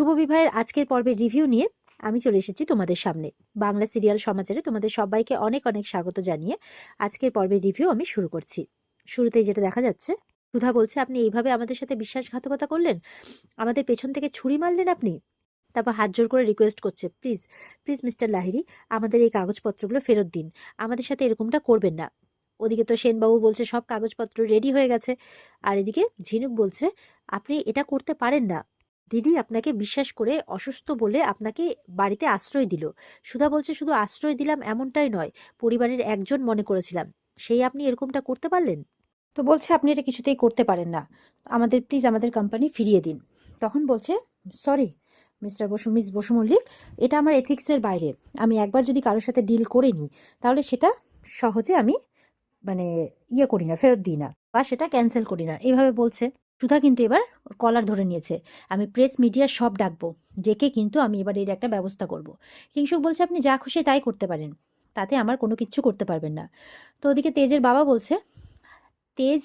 শুভ বিবাহের আজকের পর্বের রিভিউ নিয়ে আমি চলে এসেছি তোমাদের সামনে। বাংলা সিরিয়াল সমাচারে তোমাদের সবাইকে অনেক অনেক স্বাগত জানিয়ে আজকের পর্বের রিভিউ আমি শুরু করছি। শুরুতেই যেটা দেখা যাচ্ছে, সুধা বলছে, আপনি এইভাবে আমাদের সাথে বিশ্বাসঘাতকতা করলেন? আমাদের পেছন থেকে ছুরি মারলেন আপনি? তারপর হাত জোর করে রিকোয়েস্ট করছে, প্লিজ প্লিজ মিস্টার লাহিরি আমাদের এই কাগজপত্রগুলো ফেরত দিন। আমাদের সাথে এরকমটা করবেন না। ওদিকে তো সেনবাবু বলছে, সব কাগজপত্র রেডি হয়ে গেছে। আর এদিকে ঝিনুক বলছে, আপনি এটা করতে পারেন না। দিদি আপনাকে বিশ্বাস করে অসুস্থ বলে আপনাকে বাড়িতে আশ্রয় দিল। সুধা বলছে, শুধু আশ্রয় দিলাম এমনটাই নয়, পরিবারের একজন মনে করেছিলাম। সেই আপনি এরকমটা করতে পারলেন? তো বলছে, আপনি এটা কিছুতেই করতে পারেন না। আমাদের প্লিজ আমাদের কোম্পানি ফিরিয়ে দিন। তখন বলছে sorry mister Basu miss Basu Mallick, এটা আমার এথিক্সের বাইরে। আমি একবার যদি কারোর সাথে ডিল করে নিই, তাহলে সেটা সহজে আমি মানে ইয়ে করি না, ফেরত দিই না বা সেটা ক্যান্সেল করি না। এইভাবে বলছে। সুধা কিন্তু এবার কলার ধরে নিয়েছে। আমি প্রেস মিডিয়া সব ডাকবো। ডেকে কিন্তু আমি এবার এর একটা ব্যবস্থা করব। কিংশুক বলছে, আপনি যা খুশি তাই করতে পারেন। তাতে আমার কোনো কিচ্ছু করতে পারবেন না। তো ওদিকে তেজের বাবা বলছে, তেজ,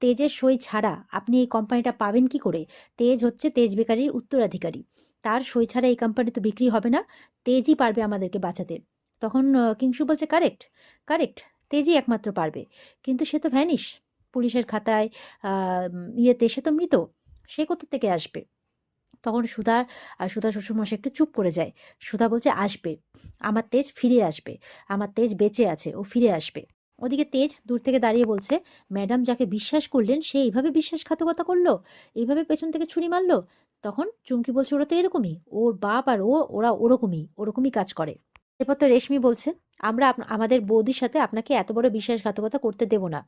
তেজের সই ছাড়া আপনি এই কোম্পানিটা পাবেন কি করে? তেজ হচ্ছে তেজ বেকারির উত্তরাধিকারী। তার সই ছাড়া এই কোম্পানি তো বিক্রি হবে না। তেজই পারবে আমাদেরকে বাঁচাতে। তখন কিংশু বলছে কারেক্ট কারেক্ট তেজই একমাত্র পারবে। কিন্তু সে তো ভ্যানিশ পুলিশের খাতায় ইয়েতে সে তো মৃত, সে কোথা থেকে আসবে? তখন সুধা, আর সুধা শ্বশুরমশাই একটু চুপ করে যায়। সুধা বলছে, আসবে। আমার তেজ ফিরে আসবে। আমার তেজ বেঁচে আছে, ও ফিরে আসবে। ওদিকে তেজ দূর থেকে দাঁড়িয়ে বলছে, ম্যাডাম যাকে বিশ্বাস করলেন, সে এইভাবে বিশ্বাসঘাতকতা করল? এইভাবে পেছন থেকে ছুরি মারলো? তখন চুমকি বলছে, ওরা তো এরকমই। ওর বাপ আর ও, ওরা ওরকমই ওরকমই কাজ করে। এরপর তো রেশমি বলছে, আমরা আমাদের বৌদির সাথে আপনাকে এত বড় বিশ্বাসঘাতকতা করতে দেব না।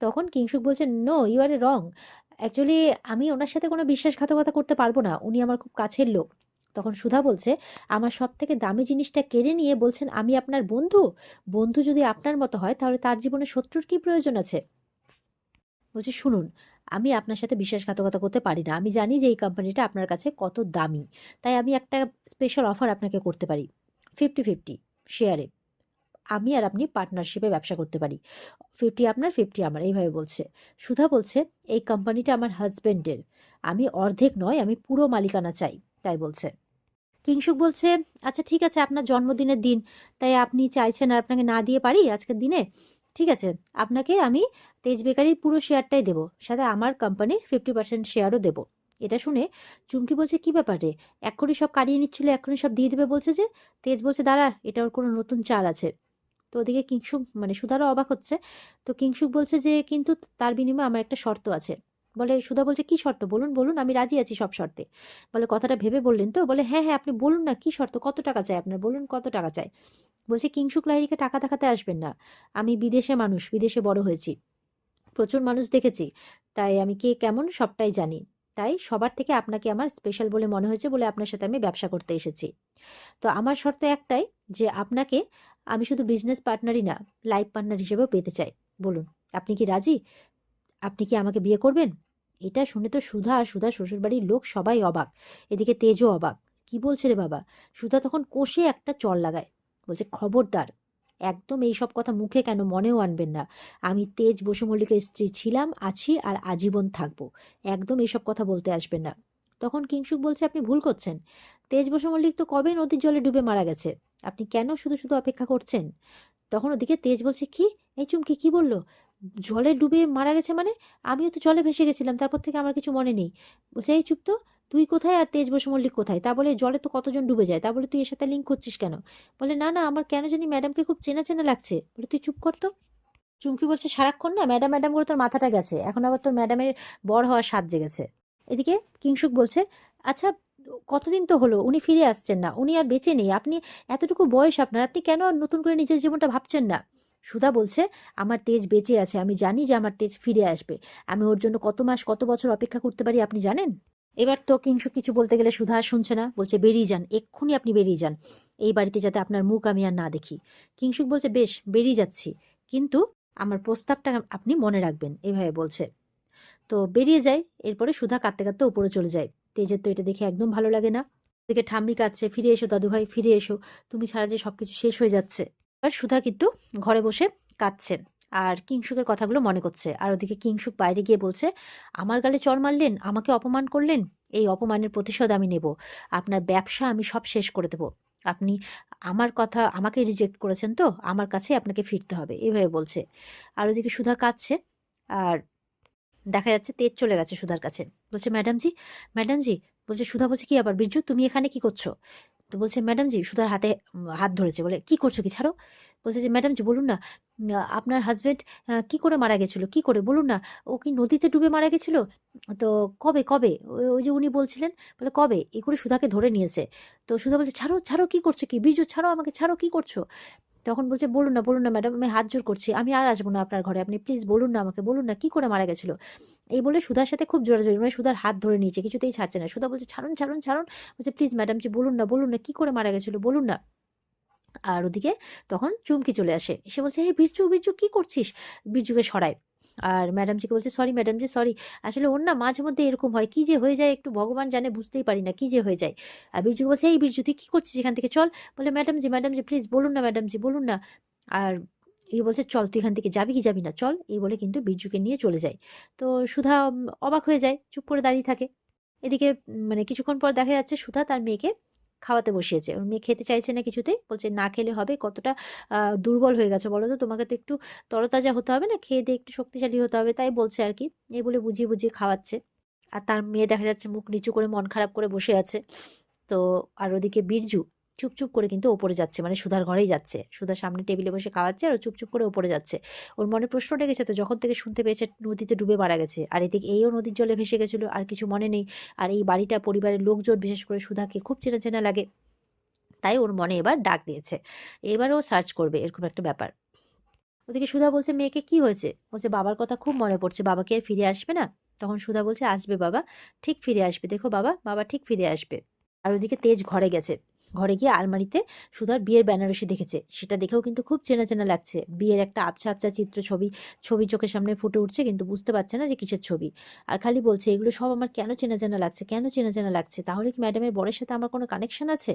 তখন কিংসুক বলছে no you are a wrong actually আমি ওনার সাথে কোনো বিশ্বাসঘাতকতা করতে পারব না। উনি আমার খুব কাছের লোক। তখন সুধা বলছে, আমার সব থেকে দামি জিনিসটা কেড়ে নিয়ে বলছেন, আমি আপনার বন্ধু। বন্ধু যদি আপনার মতো হয়, তাহলে তার জীবনে শত্রুর কি প্রয়োজন আছে? বলছি, শুনুন, আমি আপনার সাথে বিশ্বাসঘাতকতা করতে পারি না। আমি জানি যে এই কোম্পানিটা আপনার কাছে কত দামি। তাই আমি একটা স্পেশাল অফার আপনাকে করতে পারি। ফিফটি ফিফটি শেয়ারে আমি আর আপনি পার্টনারশিপে ব্যবসা করতে পারি। ফিফটি আপনার ফিফটি আমার, এইভাবে বলছে। সুধা বলছে, এই কোম্পানিটা আমার হাজব্যান্ডের আমি অর্ধেক নয়, আমি পুরো মালিকানা চাই। তাই বলছে। কিংসুক বলছে আচ্ছা ঠিক আছে, আপনার জন্মদিনের দিন, তাই আপনি চাইছেন আর আপনাকে না দিয়ে পারি আজকের দিনে? ঠিক আছে, আপনাকে আমি তেজ বেকারির পুরো শেয়ারটাই দেবো, সাথে আমার কোম্পানির ফিফটি পার্সেন্ট শেয়ারও দেবো। এটা শুনে চুমকি বলছে, কি ব্যাপারে এক্ষুনি সব কাটিয়ে নিচ্ছিল এক্ষুনি সব দিয়ে দেবে বলছে যে? তেজ বলছে, দাঁড়া, এটা ওর কোনো নতুন চাল আছে। তো ওদিকে কিংসুক মানে সুধারও অবাক হচ্ছে। তো কিংসুক বলছে যে, কিন্তু তার বিনিময়ে আমার একটা শর্ত আছে। বলে, সুধা বলছে, কি শর্ত? বলুন বলুন, আমি রাজি আছি সব শর্তে। বলে, কথাটা ভেবে বললেন তো? বলে হ্যাঁ হ্যাঁ আপনি বলুন না, কি শর্ত? কত টাকা চাই আপনার? বলুন, কত টাকা চাই? বলছে কিংসুক লাহিরিকে টাকা দেখাতে আসবেন না। আমি বিদেশে মানুষ, বিদেশে বড় হয়েছি। প্রচুর মানুষ দেখেছি। তাই আমি কে কেমন সবটাই জানি। তাই সবার থেকে আপনাকে আমার স্পেশাল বলে মনে হয়েছে বলে আপনার সাথে আমি ব্যবসা করতে এসেছি। তো আমার শর্ত একটাই যে, আপনাকে আমি শুধু বিজনেস পার্টনারই না লাইফ পার্টনার হিসেবেও পেতে চাই। বলুন, আপনি কি রাজি? আপনি কি আমাকে বিয়ে করবেন? এটা শুনে তো সুধা আর সুধা শ্বশুরবাড়ির লোক সবাই অবাক। এদিকে তেজও অবাক। কি বলছে রে বাবা? সুধা তখন কষে একটা চল লাগায়। বলছে, খবরদার, একদম এই সব কথা মুখে কেন মনেও আনবেন না। আমি তেজ বসু মল্লিকের স্ত্রী ছিলাম, আছি আর আজীবন থাকব। একদম এইসব কথা বলতে আসবেন না। তখন কিংসুক বলছে, আপনি ভুল করছেন। তেজ বসু মল্লিক তো কবে নদীর জলে ডুবে মারা গেছে? আপনি কেন শুধু শুধু অপেক্ষা করছেন? তখন ওদিকে তেজ বলছে, কি? এই চুমকি কি বলল? জলে ডুবে মারা গেছে মানে? আমিও তো জলে ভেসে গেছিলাম, তারপর থেকে আমার কিছু মনে নেই। বলছে, এই চুপ তো, তুই কোথায় আর তেজ বসু মল্লিক কোথায়? তা বলে জলে তো কতজন ডুবে যায়? তা বলে তুই এর সাথে লিঙ্ক করছিস কেন? বলে, না না, আমার কেন জানি ম্যাডামকে খুব চেনা চেনা লাগছে। বলে, তুই চুপ কর তো। চুমকি বলছে, সারাক্ষণ না ম্যাডাম ম্যাডাম করে তোর মাথাটা গেছে। এখন আবার তোর ম্যাডামের বড় হওয়ার স্বাদ জেগেছে। এদিকে কিংসুক বলছে আচ্ছা কতদিন তো হলো? উনি ফিরে আসছেন না। উনি আর বেঁচে নেই। আপনি এতটুকু বয়স আপনার। আপনি কেন আর নতুন করে নিজের জীবনটা ভাবছেন না? সুধা বলছে, আমার তেজ বেঁচে আছে। আমি জানি যে আমার তেজ ফিরে আসবে। আমি ওর জন্য কত মাস, কত বছর অপেক্ষা করতে পারি, আপনি জানেন? এবার তো কিংসু কিছু বলতে গেলে সুধা শুনছে না। বলছে, বেরিয়ে যান। এক্ষুনি আপনি বেরিয়ে যান। এই বাড়িতে যাতে আপনার মুখ আমি আর না দেখি। কিংসুক বলছে, বেশ, বেরিয়ে যাচ্ছি। কিন্তু আমার প্রস্তাবটা আপনি মনে রাখবেন। এভাবে বলছে। তো বেরিয়ে যায় এরপরে সুধা কাঁদতে কাঁদতে উপরে চলে যায়। তেজের তো এটা দেখে একদম ভালো লাগে না। দেখে ঠাম্মি কাঁদছে, ফিরে এসো দাদুভাই, ফিরে এসো। তুমি ছাড়া যে সবকিছু শেষ হয়ে যাচ্ছে। আর সুধা কিন্তু ঘরে বসে কাঁদছেন আর কিংসুকের কথাগুলো মনে করছে। আর ওদিকে কিংসুক বাইরে গিয়ে বলছে, আমার গালে চর মারলেন, আমাকে অপমান করলেন? এই অপমানের প্রতিশোধ আমি নেব। আপনার ব্যবসা আমি সব শেষ করে দেব। আপনি আমার কথা আমাকে রিজেক্ট করেছেন তো? আমার কাছে আপনাকে ফিরতে হবে। এভাবে বলছে। আর ওদিকে সুধা কাঁদছে। আর দেখা যাচ্ছে তেজ চলে গেছে সুধার কাছে। বলছে ম্যাডাম জি ম্যাডাম জি বলছে, সুধা বলছে কি আবার বিরজু তুমি এখানে কি করছ? তো বলছে ম্যাডাম জি সুধার হাতে হাত ধরেছে। বলে, কি করছ কি? ছাড়ো। বলছে যে ম্যাডাম জি বলুন না আপনার হাজবেন্ড কি করে মারা গেছিল? কি করে? বলুন না, ও কি নদীতে ডুবে মারা গেছিল? তো কবে কবে? ওই- যে উনি বলছিলেন, বলে, কবে? এই করে সুধাকে ধরে নিয়েছে। তো সুধা বলছে, ছাড়ো ছাড়ো, কি করছ কি? বিরজু ছাড়ো আমাকে, ছাড়ো, কি করছ? তখন বলছে, বলুন না বলুন না ম্যাডাম, আমি হাত জোর করছি। আমি আর আসব না আপনার ঘরে। আপনি প্লিজ বলুন না আমাকে, বলুন না, কি করে মারা গেছিল? এই বলে সুধার সাথে খুব জোরাজোরি মানে সুধার হাত ধরে নিয়েছে, কিছুতেই ছাড়ছে না। সুধা বলছে, ছাড়ুন ছাড়ুন ছাড়ুন। বলছে, প্লিজ ম্যাডাম যে বলুন না বলুন না, কি করে মারা গেছিল, বলুন না। আর ওদিকে তখন চুমকি চলে আসে। সে বলছে হে বিরজু বিরজু কি করছিস? বিরজুকে সরায়। আর ম্যাডামজিকে বলছে সরি ম্যাডাম জি সরি আসলে ওর না মাঝে মধ্যে এরকম হয়, কি যে হয়ে যায় একটু ভগবান জানে, বুঝতেই পারি না, কি যে হয়ে যায়। আর বিরজুকে বলছে, এই বিরজু, তুই কি করছিস এখান থেকে? চল। বলে madam ji madam ji please বলুন না ম্যাডাম জি, বলুন না। আর এই বলছে, চল, তুই এখান থেকে যাবি কি যাবি না, চল। এই বলে কিন্তু বিরজুকে নিয়ে চলে যায়। তো সুধা অবাক হয়ে যায়, চুপ করে দাঁড়িয়ে থাকে। এদিকে মানে কিছুক্ষণ পর দেখা যাচ্ছে সুধা তার মেয়েকে খাওয়াতে বসিয়েছে। ওর মেয়ে খেতে চাইছে না কিছুতে বলছে, না খেলে হবে, কতটা দুর্বল হয়ে গেছে বলো তো? তোমাকে তো একটু তরতাজা হতে হবে না? খেয়ে দিয়ে একটু শক্তিশালী হতে হবে। তাই বলছে আর কি। এই বলে বুঝিয়ে বুঝিয়ে খাওয়াচ্ছে। আর তার মেয়ে দেখা যাচ্ছে মুখ নিচু করে মন খারাপ করে বসে আছে। তো আর ওদিকে বীরজু চুপচুপ করে কিন্তু ওপরে যাচ্ছে মানে সুধার ঘরেই যাচ্ছে। সুধার সামনে টেবিলে বসে খাওয়াচ্ছে আর চুপচুপ করে ওপরে যাচ্ছে। ওর মনে প্রশ্ন ডেকেছে তো যখন থেকে শুনতে পেয়েছে নদীতে ডুবে মারা গেছে। আর এদিকে এইও নদীর জলে ভেসে গেছিল, আর কিছু মনে নেই। আর এই বাড়িটা, পরিবারের লোকজন, বিশেষ করে সুধাকে খুব চেনা চেনা লাগে, তাই ওর মনে এবার ডাক দিয়েছে। এবার ও সার্চ করবে, এরকম একটা ব্যাপার। ওদিকে সুধা বলছে, মেয়েকে কি হয়েছে? বলছে, বাবার কথা খুব মনে পড়ছে, বাবা কি আর ফিরে আসবে না? তখন সুধা বলছে, আসবে বাবা, ঠিক ফিরে আসবে। দেখো বাবা বাবা ঠিক ফিরে আসবে। আর ওদিকে তেজ ঘরে গেছে। ঘরে গিয়ে আলমারিতে সুধার বিয়ের বেনারসি দেখেছে। সেটা দেখেও কিন্তু খুব চেনা চেনা লাগছে। বিয়ের একটা আবছা আবছা চিত্র ছবি ছবি চোখের সামনে ফুটে উঠছে কিন্তু বুঝতে পারছে না যে কিসের ছবি। আর খালি বলছে, এগুলো সব আমার কেন চেনা চেনা লাগছে? কেন চেনা চেনা লাগছে? তাহলে কি ম্যাডামের বরের সাথে আমার কোনো কানেকশন আছে?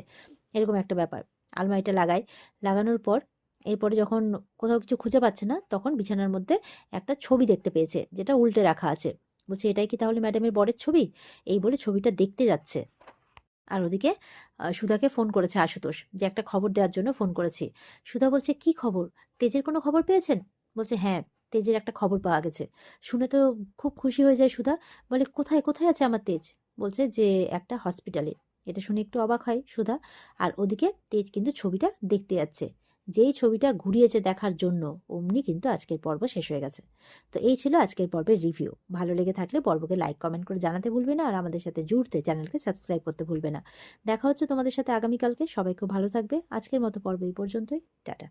এরকম একটা ব্যাপার। আলমারিটা লাগায়। লাগানোর পর, এরপরে যখন কোথাও কিছু খুঁজে পাচ্ছে না, তখন বিছানার মধ্যে একটা ছবি দেখতে পেয়েছে, যেটা উল্টে রাখা আছে। বলছে, এটাই কি তাহলে ম্যাডামের বরের ছবি? এই বলে ছবিটা দেখতে যাচ্ছে। আর ওদিকে সুধাকে ফোন করেছে আশুতোষ, যে একটা খবর দেওয়ার জন্য ফোন করেছি। সুধা বলছে, কি খবর? তেজের কোনো খবর পেয়েছেন? বলছে হ্যাঁ তেজের একটা খবর পাওয়া গেছে। শুনে তো খুব খুশি হয়ে যায় সুধা। বলে, কোথায় কোথায় আছে আমার তেজ? বলছে, যে একটা হসপিটালে। এটা শুনে একটু অবাক হয় সুধা। আর ওদিকে, তেজ কিন্তু ছবিটা দেখতে যাচ্ছে। যেই ছবিটা ঘুরিয়েছে দেখার জন্য, অমনি কিন্তু আজকের পর্ব শেষ হয়ে গেছে। তো এই ছিল আজকের পর্বের রিভিউ ভালো লেগে থাকলে পর্বকে লাইক কমেন্ট করে জানাতে ভুলবে না, আর আমাদের সাথে জুড়তে চ্যানেলকে সাবস্ক্রাইব করতে ভুলবে না। দেখা হচ্ছে তোমাদের সাথে আগামীকালকে। সবাই খুব ভালো থাকবে। আজকের মতো পর্ব এই পর্যন্তই। টাটা।